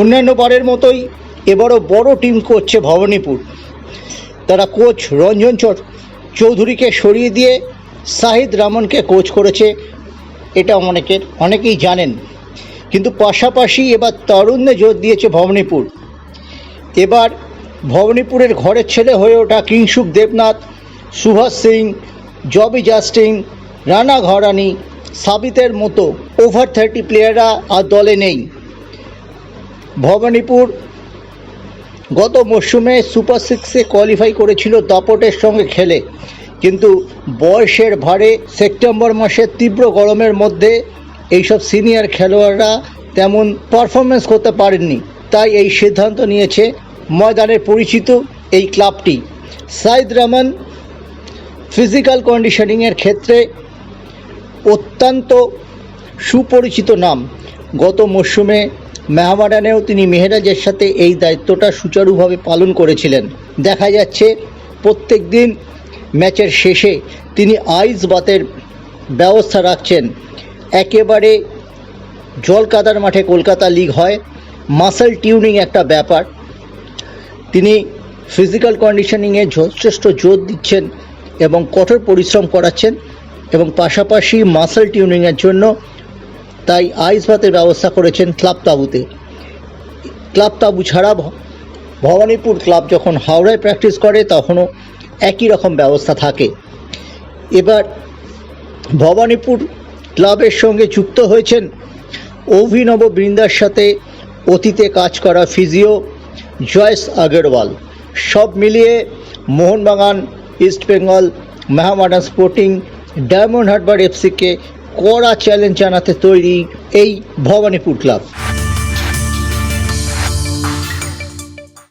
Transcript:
অন্যান্য বারের মতোই এবারও বড় টিম করছে ভবানীপুর। তারা কোচ রঞ্জন চৌধুরীকে সরিয়ে দিয়ে সাহিদ রামনকে কোচ করেছে, এটা অনেকের, অনেকেই জানেন। কিন্তু পাশাপাশি এবার তারুণ্যে জোর দিয়েছে ভবানীপুর। এবার ভবানীপুরের ঘরের ছেলে হয়ে ওঠা কিংসুক দেবনাথ, সুভাষ সিং, জবি জাস্টিং রানা ঘরানি, সাবিতের মতো ওভার থার্টি প্লেয়াররা আর দলে নেই। ভবানীপুর গত মরশুমে সুপার সিক্সে কোয়ালিফাই করেছিল দাপটের সঙ্গে খেলে। কিন্তু বয়সের ভারে সেপ্টেম্বর মাসের তীব্র গরমের মধ্যে এইসব সিনিয়র খেলোয়াড়রা তেমন পারফরমেন্স করতে পারেননি। তাই এই সিদ্ধান্ত নিয়েছে ময়দানের পরিচিত এই ক্লাবটি। সাইদ রহমান ফিজিক্যাল কন্ডিশনিংয়ের ক্ষেত্রে অত্যন্ত সুপরিচিত নাম। গত মরশুমে মেহমাডানেও তিনি মেহরাজের সাথে এই দায়িত্বটা সুচারুভাবে পালন করেছিলেন। দেখা যাচ্ছে, প্রত্যেক দিন ম্যাচের শেষে তিনি আইস বাতের ব্যবস্থা রাখছেন। একেবারে জলকাদার মাঠে কলকাতা লিগ হয়। মাসেল টিউনিং একটা ব্যাপার। তিনি ফিজিক্যাল কন্ডিশনিংয়ে যথেষ্ট জোর দিচ্ছেন এবং কঠোর পরিশ্রম করাচ্ছেন এবং পাশাপাশি মাসেল টিউনিংয়ের জন্য তাই আইস ভাতের ব্যবস্থা করেছেন ক্লাব তাঁবুতে। ক্লাব তাঁবু ছাড়া ভবানীপুর ক্লাব যখন হাওড়ায় প্র্যাকটিস করে, তখনও একই রকম ব্যবস্থা থাকে। এবার ভবানীপুর ক্লাবের সঙ্গে যুক্ত হয়েছেন অভিনব বৃন্দার সাথে অতীতে কাজ করা ফিজিও জয়েস আগরওয়াল। সব মিলিয়ে মোহনবাগান, ইস্টবেঙ্গল, মেহামাডান স্পোর্টিং, ডায়মন্ড হারবার এফসিকে কড়া চ্যালেঞ্জ জানাতে তৈরি এই ভবানীপুর ক্লাব